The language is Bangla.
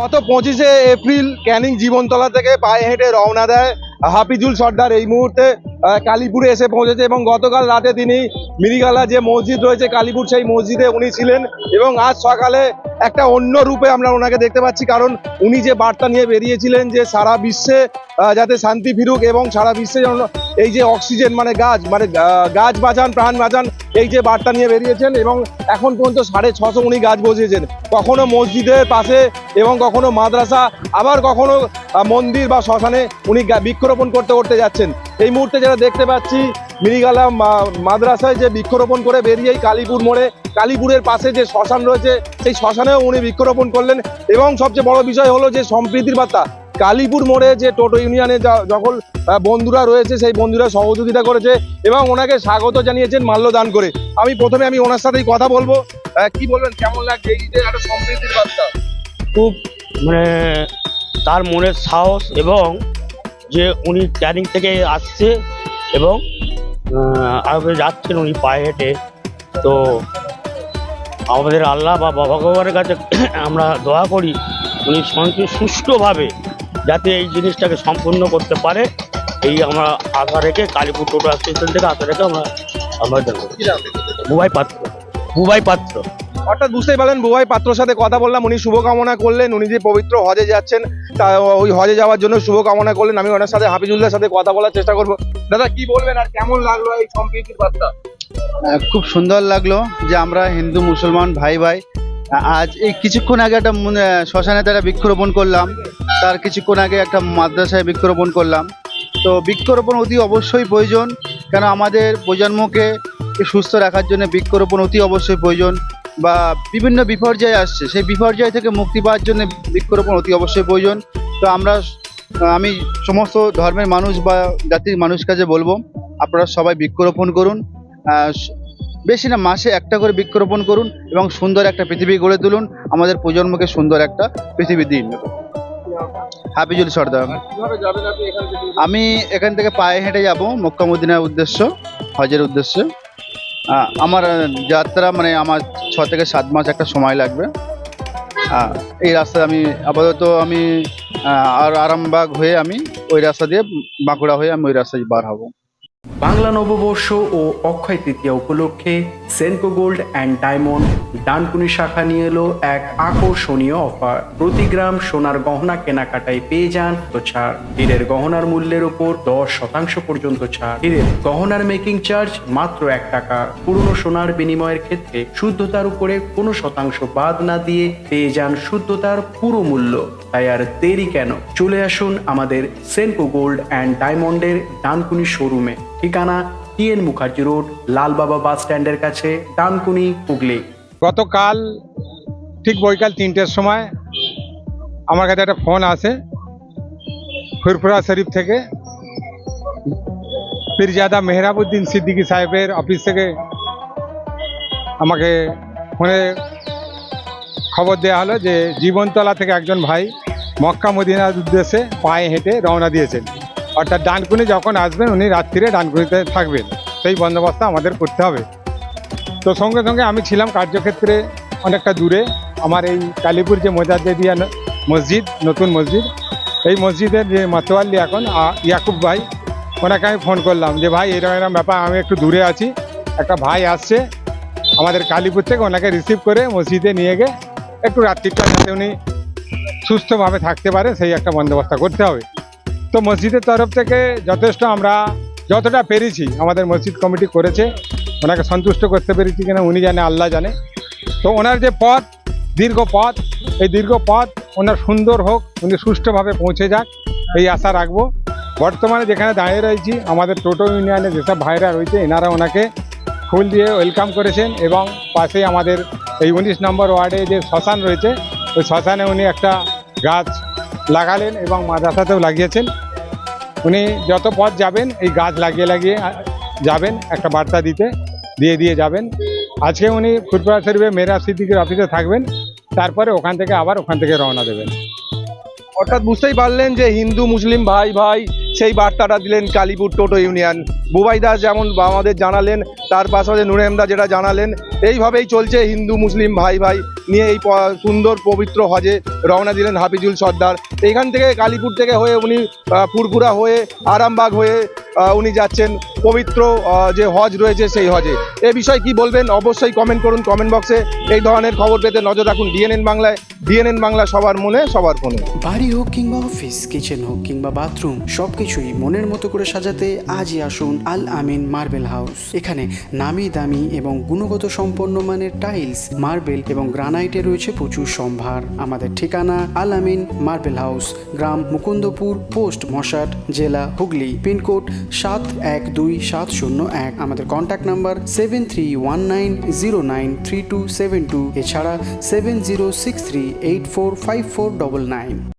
গত পঁচিশে এপ্রিল ক্যানিং জীবনতলা থেকে পায়ে হেঁটে রওনা দেয় হাফিজুল সর্দার। এই মুহূর্তে কালীপুরে এসে পৌঁছেছে এবং গতকাল রাতে তিনি মিরিগালা যে মসজিদ রয়েছে কালীপুর, সেই মসজিদে উনি ছিলেন এবং আজ সকালে একটা অন্য রূপে আমরা ওনাকে দেখতে পাচ্ছি, কারণ উনি যে বার্তা নিয়ে বেরিয়েছিলেন যে সারা বিশ্বে যাতে শান্তি ফিরুক এবং সারা বিশ্বে যেন এই যে অক্সিজেন মানে গাছ মানে গাছ বাঁচান, প্রাণ বাঁচান, এই যে বার্তা নিয়ে বেরিয়েছেন এবং এখন পর্যন্ত সাড়ে ছশো উনি গাছ বসিয়েছেন। কখনো মসজিদের পাশে এবং কখনো মাদ্রাসা, আবার কখনো মন্দির বা শ্মশানে উনি বৃক্ষরোপণ করতে করতে যাচ্ছেন। এই মুহূর্তে যেটা দেখতে পাচ্ছি মিরিগালা মাদ্রাসায় যে বৃক্ষরোপণ করে বেরিয়েই কালীপুর মোড়ে কালীপুরের পাশে যে শ্মশান রয়েছে, সেই শ্মশানেও উনি বৃক্ষরোপণ করলেন। এবং সবচেয়ে বড় বিষয় হলো যে সম্প্রীতির বার্তা। কালীপুর মোড়ে যে টোটো ইউনিয়নে যখন বন্ধুরা রয়েছে, সেই বন্ধুরা সহযোগিতা করেছে এবং ওনাকে স্বাগত জানিয়েছেন মাল্যদান করে। আমি প্রথমে আমি ওনার সাথেই কথা বলব। কি বলবেন? কেমন লাগছে? এই যে একটা সম্প্রীতির বার্তা। খুব মানে তার মনের সাহস এবং যে উনি ক্যানিং থেকে আসছে এবং যাচ্ছেন উনি পায়ে হেঁটে, তো আমাদের আল্লাহ বা ভগবানের কাছে আমরা দোয়া করি উনি সুষ্ঠুভাবে যাতে এই জিনিসটাকে সম্পূর্ণ করতে পারে। এই আমরা আশা রেখে কালীপুর টোটো স্টেশন থেকে আশা রেখে আমরা আমরা জানব বুবাই পাত্র। বুবাই পাত্র। অর্থাৎ বুঝতেই পারলেন বুবাই পাত্রর সাথে কথা বললাম, উনি শুভকামনা করলেন, উনি যে পবিত্র হজে যাচ্ছেন, তা ওই হজে যাওয়ার জন্য শুভকামনা করলেন, আমি ওনার সাথে, হাফিজুল্লাহর সাথে কথা বলার চেষ্টা করব। দাদা, কি বলবেন আর কেমন লাগল এই সম্প্রীতির বার্তা? খুব সুন্দর লাগল যে আমরা হিন্দু, মুসলমান, ভাই ভাই, আজ এই কিছুক্ষণ আগে একটা শ্মশানে তারা বৃক্ষরোপণ করলাম, তার কিছুক্ষণ আগে একটা মাদ্রাসায় বৃক্ষরোপণ করলাম। তো বৃক্ষরোপণ অতি অবশ্যই প্রয়োজন, কেন আমাদের প্রজন্মকে সুস্থ রাখার জন্য বৃক্ষরোপণ অতি অবশ্যই প্রয়োজন। বা বিভিন্ন বিপর্যয় আসছে, সেই বিপর্যয় থেকে মুক্তি পাওয়ার জন্য বৃক্ষরোপণ অতি অবশ্যই প্রয়োজন। তো আমরা, আমি সমস্ত ধর্মের মানুষ বা জাতির মানুষ কাছে বলব, আপনারা সবাই বৃক্ষরোপণ করুন। বেশি না, মাসে একটা করে বৃক্ষরোপণ করুন এবং সুন্দর একটা পৃথিবী গড়ে তুলুন। আমাদের প্রজন্মকে সুন্দর একটা পৃথিবী দিন। হাফিজুল সর্দার। আমি এখান থেকে পায়ে হেঁটে যাব, মক্কা মদিনার উদ্দেশ্য, হজের উদ্দেশ্যে। আমার যাত্রা মানে আমার ছ থেকে সাত মাস একটা সময় লাগবে। এই রাস্তা আমি আপাতত আমি আর আরামবাগ হয়ে আমি ওই রাস্তা দিয়ে বাঁকুড়া হয়ে আমি ওই রাস্তায় বার হব। বাংলা নববর্ষ ও অক্ষয় তৃতীয়া উপলক্ষে Senco gold and diamond Dankuni শাখা নিয়ে এলো এক আকর্ষণীয় অফার প্রতি গ্রাম সোনার গহনা কেনাকাটায় পেয়ে যান তো ছাড়। হীরের গহনার মূল্যের উপর দশ শতাংশ পর্যন্ত ছাড়। হীরের গহনার মেকিং চার্জ মাত্র এক টাকা। পুরনো সোনার বিনিময়ের ক্ষেত্রে শুদ্ধতার উপরে কোনো শতাংশ বাদ না দিয়ে পেয়ে যান শুদ্ধতার পুরো মূল্য। তাই আর দেরি কেন? চলে আসুন আমাদের সেনকো গোল্ড অ্যান্ড ডায়মন্ডের ডানকুনি শোরুমে ঠিকানা T N Mukherjee road Lalbaba bus স্ট্যান্ডের কাছে, ডানকুনি, হুগলি। গতকাল, ঠিক বৈকাল তিনটের সময় আমার কাছে একটা ফোন আসে, ফুরফুরা শরীফ থেকে। পীরজাদা মেহরাবুদ্দিন সিদ্দিকী সাহেবের অফিস থেকে আমাকে ফোনে খবর দেওয়া হলো যে, জীবনতলা থেকে একজন ভাই মক্কা মদিনার উদ্দেশ্যে পায়ে হেঁটে রওনা দিয়েছেন। অর্থাৎ ডানকুনি যখন আসবেন, উনি রাত্রিরে ডানকুনিতে থাকবেন। সেই বন্দোবস্ত আমাদের করতে হবে। তো সঙ্গে সঙ্গে আমি ছিলাম কার্যক্ষেত্রে অনেকটা দূরে। আমার এই কালীপুর যে মোজাদ্দেদিয়া মসজিদ, নতুন মসজিদ, এই মসজিদের যে মাতোয়াল্লি এখন ইয়াকুব ভাই, ওনাকে আমি ফোন করলাম যে, ভাই এরকম এরকম ব্যাপার, আমি একটু দূরে আছি। একটা ভাই আসছে আমাদের কালীপুর থেকে, ওনাকে রিসিভ করে মসজিদে নিয়ে গিয়ে একটু রাত্রিটা যাতে উনি সুস্থভাবে থাকতে পারে, সেই একটা বন্দোবস্ত করতে হবে। তো মসজিদের তরফ থেকে যথেষ্ট আমরা যতটা পেরেছি আমাদের মসজিদ কমিটি করেছে, ওনাকে সন্তুষ্ট করতে পেরেছি কিনা উনি জানে, আল্লাহ জানে। তো ওনার যে পথ, দীর্ঘ পথ, এই দীর্ঘ পথ ওনার সুন্দর হোক, উনি সুষ্ঠুভাবে পৌঁছে যাক, এই আশা রাখব। বর্তমানে যেখানে দাঁড়িয়ে রয়েছি, আমাদের টোটো ইউনিয়নে যেসব ভাইরা রয়েছে, এনারা ওনাকে ফুল দিয়ে ওয়েলকাম করেছেন এবং পাশেই আমাদের এই উনিশ নম্বর ওয়ার্ডে যে শ্মশান রয়েছে, ওই শ্মশানে উনি একটা গাছ লাগালেন এবং মাদ্রাসাতেও লাগিয়েছেন। উনি যত পথ যাবেন, এই গাছ লাগিয়ে লাগিয়ে যাবেন, একটা বার্তা দিতে, দিয়ে দিয়ে যাবেন। আজকে উনি ফুটপাথ শরীফে মেরা সিদ্দিকের অফিসে থাকবেন, তারপরে ওখান থেকে আবার ওখান থেকে রওনা দেবেন। অর্থাৎ বুঝতেই পারলেন যে হিন্দু, মুসলিম ভাই ভাই সেই বার্তাটা দিলেন কালীপুর টোটো ইউনিয়ন। বুবাই দাস যেমন আমাদের জানালেন, তার পাশাপাশি নুরেমদা যেটা জানালেন, এইভাবেই চলছে হিন্দু, মুসলিম ভাই ভাই নিয়ে এই সুন্দর পবিত্র হজে রওনা দিলেন হাফিজুল সর্দার। এখান থেকে কালীপুর থেকে হয়ে উনি ফুরফুরা হয়ে আরামবাগ হয়ে উনি যাচ্ছেন পবিত্র যে হজ রয়েছে সেই হজে। এ বিষয়ে কি বলবেন? অবশ্যই কমেন্ট করুন কমেন্ট বক্সে এই ধরনের খবর পেতে নজর রাখুন ডিএনএন বাংলায়। ডিএনএন বাংলা সবার মনে, সবার ফোনে বাড়ি হোক কিংবা অফিস কিচেন হোক কিংবা বাথরুম সবকিছুই মনের মতো করে সাজাতে আজই আসুন আল আমিন মার্বেল হাউস। এখানে নামি দামি এবং গুণগত সম্পন্ন মানের টাইলস মার্বেল এবং গ্রানাইটে রয়েছে প্রচুর সম্ভার। আমাদের ঠিকানা আল আমিন মার্বেল হাউস, গ্রাম মুকুন্দপুর, পোস্ট মশাট, জেলা হুগলি, পিনকোড সাত এক দুই সাত শূন্য এক, আমাদের contact number seven three one nine zero nine three two seven two এছাড়া seven zero six three eight four five four double nine